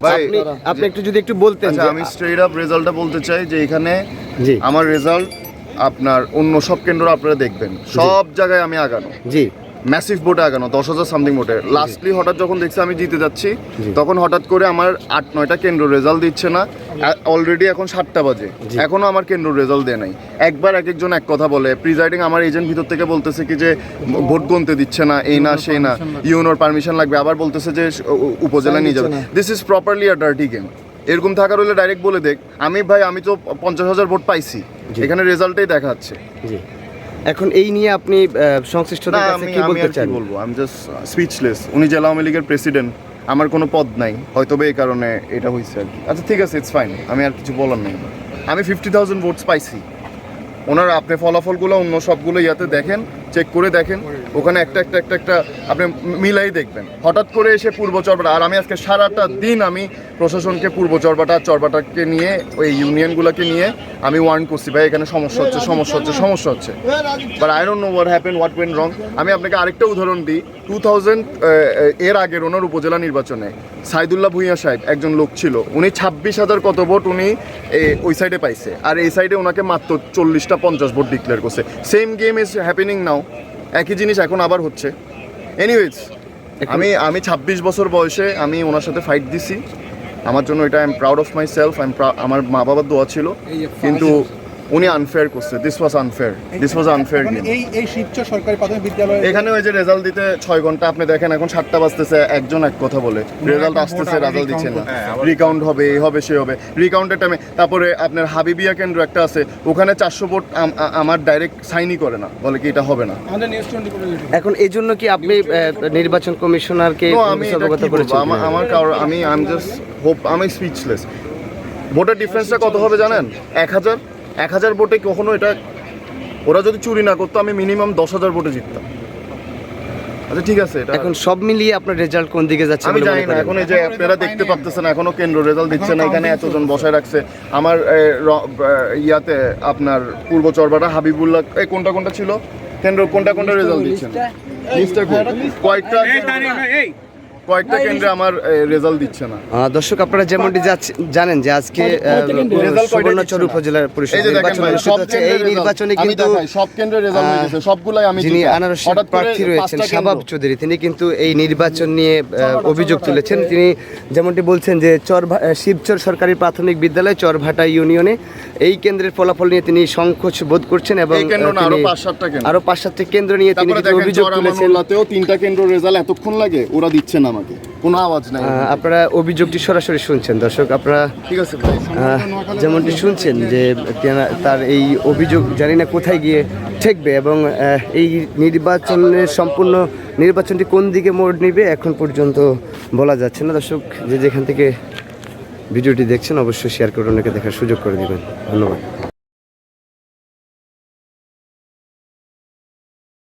ভাই আপনি আপনি একটু যদি একটু বলতেন আচ্ছা আমি স্ট্রেট আপ রেজাল্টটা বলতে চাই যে এখানে জি। আমার রেজাল্ট আপনার অন্য সব কেন্দ্র আপনারা দেখবেন। সব জায়গায় আমি আগানো। জি। ম্যাসিভ বোটে আগানো দশ হাজার সামথিং বোটে লাস্টলি হঠাৎ যখন দেখছি আমি জিতে যাচ্ছি তখন হঠাৎ করে আমার আট নয়টা কেন্দ্র রেজাল্ট দিচ্ছে না। অলরেডি এখন সাতটা বাজে। জি। এখনও আমার কেন্দ্র রেজাল্ট দেয় নাই। একবার এক একজন এক কথা বলে। প্রিজাইডিং আমার এজেন্ট ভিতর থেকে বলতেছে কি যে ভোট গুনতে দিচ্ছে না এই না সেই না। ইউনোর পারমিশন লাগবে। আবার বলতেছে যে উ- উ- নিয়ে যাবে। This is properly a dirty game এরকম থাকার হলে ডাইরেক্ট বলে দেখ। আমি ভাই আমি তো পঞ্চাশ হাজার ভোট পাইছি। এখানে রেজাল্টেই দেখাচ্ছে। এখন এই নিয়ে আপনি সংশ্লিষ্টদের কাছে কি বলতে চান? আমি বলব আমি জাস্ট স্পিচলেস উনি জেলা আওয়ামী লীগের প্রেসিডেন্ট আমার কোনো পদ নাই। হয়তো এই কারণে এটা হয়েছে আর কি। আচ্ছা ঠিক আছে ইটস ফাইন আমি আর কিছু বলার নেই। আমি ফিফটি থাউজেন্ড ভোটস পাইছি। ওনার আপনি ফলাফলগুলো অন্য সবগুলো ইয়াতে দেখেন। চেক করে দেখেন। ওখানে একটা একটা একটা একটা আপনি মিলাই দেখবেন। হঠাৎ করে এসে পূর্ব চরবাটা, আর আমি আজকে সারাটা দিন আমি প্রশাসনকে পূর্ব চরবাটা, চরবাটাকে নিয়ে, ওই ইউনিয়নগুলোকে নিয়ে আমি ওয়ার্ন করছি, ভাই, এখানে সমস্যা হচ্ছে সমস্যা হচ্ছে সমস্যা হচ্ছে। But I don't know what happen what went wrong আমি আপনাকে আরেকটা উদাহরণ দিই। টু থাউজেন্ড এর আগের ওনার উপজেলা নির্বাচনে সাইদুল্লাহ ভুঁইয়া সাহেব একজন লোক ছিল। উনি ছাব্বিশ হাজার কত ভোট উনি ওই সাইডে পাইছে। আর এই সাইডে ওনাকে মাত্র চল্লিশটা পঞ্চাশ ভোট ডিক্লেয়ার করছে। Same game is happening now একই জিনিস এখন আবার হচ্ছে। এনিওয়েজ আমি আমি ছাব্বিশ বছর বয়সে আমি ওনার সাথে ফাইট দিছি। আমার জন্য এটা I am proud of myself I am আমার মা বাবার দোয়া ছিল। কিন্তু উনি আনফেয়ার করছে। This was unfair this was unfair game এই এই শিবচর সরকারি প্রাথমিক বিদ্যালয়ে এখানে ওই যে রেজাল্ট দিতে ছয় ঘণ্টা আপনি দেখেন এখন সাতটা বাজতেছে একজন এক কথা বলে। রেজাল্ট আসতেছে রেজাল্ট দিচ্ছে না। রিকাউন্ট হবে এই হবে সে হবে। রিকাউন্টের টাইমে তারপরে আপনার হাবিবিয়া কেন্দ্র একটা আছে ওখানে চারশো ভোট আমার ডাইরেক্ট সাইনই করে না বলে কি এটা হবে না। আমাদের নিউজ টোয়েন্টি এখন এই জন্য কি আপনি নির্বাচন কমিশনারকে অবগত করেছেন? আমার আমার কারও আমি আই এম জাস্ট হোপ আমি স্পিচলেস ভোটের ডিফারেন্সটা কত হবে জানেন? এক হাজার? এক হাজার ভোটে কখনো এটা ওরা যদি চুরি না করতো আমি মিনিমাম দশ হাজার ভোটে জিততাম। আচ্ছা ঠিক আছে এটা এখন সব মিলিয়ে আপনার রেজাল্ট কোন দিকে যাচ্ছে আমি জানি না এখন এই যে আপনারা দেখতে পাচ্ছেন এখনও কেন্দ্র রেজাল্ট দিচ্ছে না এখানে এতজন বসায় রাখছে। আমার ইয়াতে আপনার পূর্ব চরবাটা হাবিবুল্লাহ এই কোনটা কোনটা ছিল? কেন্দ্র কোনটা কোনটা রেজাল্ট দিচ্ছে লিস্টটা কয়েকটা কয়েকটা কেন্দ্রে আমার রেজাল্ট দিচ্ছে না। দর্শক আপনারা যেমনটি জানেন যে আজকে সুবর্ণচর দিচ্ছে? না? উপজেলা পরিষদ নির্বাচন অনুষ্ঠিত হচ্ছে এই নির্বাচনে কিন্তু সব কেন্দ্রে রেজাল্ট হয়ে গেছে সবগুলাই আমি যিনি আনারস প্রার্থী রয়েছেন শাবাব চৌধুরী তিনি কিন্তু এই নির্বাচন নিয়ে অভিযোগ তুলেছেন। তিনি যেমনটি বলছেন যে চর শিবচর সরকারি প্রাথমিক বিদ্যালয় চরভাটা ইউনিয়নে এই কেন্দ্রের ফলাফল নিয়ে তিনি সংকোচ বোধ করছেন এবং আরও পাঁচ সাতটা কেন্দ্র। নিয়ে তিনি অভিযোগ তুলেছেন। তিনটা কেন্দ্র রেজাল্ট এতক্ষণ লাগে ওরা দিচ্ছে না আমাকে। কোনো আওয়াজ নাই। আপনারা অভিযোগটি সরাসরি শুনছেন দর্শক। আপনারা ঠিক আছে যেমনটি শুনছেন যে তার এই অভিযোগ জানি না কোথায় গিয়ে ঠেকবে এবং এই নির্বাচনের সম্পূর্ণ নির্বাচনটি কোন দিকে মোড় নিবে এখন পর্যন্ত বলা যাচ্ছে না। দর্শক যে যেখান থেকে ভিডিওটি দেখছেন অবশ্যই শেয়ার করে অনেকে দেখার সুযোগ করে দেবেন। ধন্যবাদ।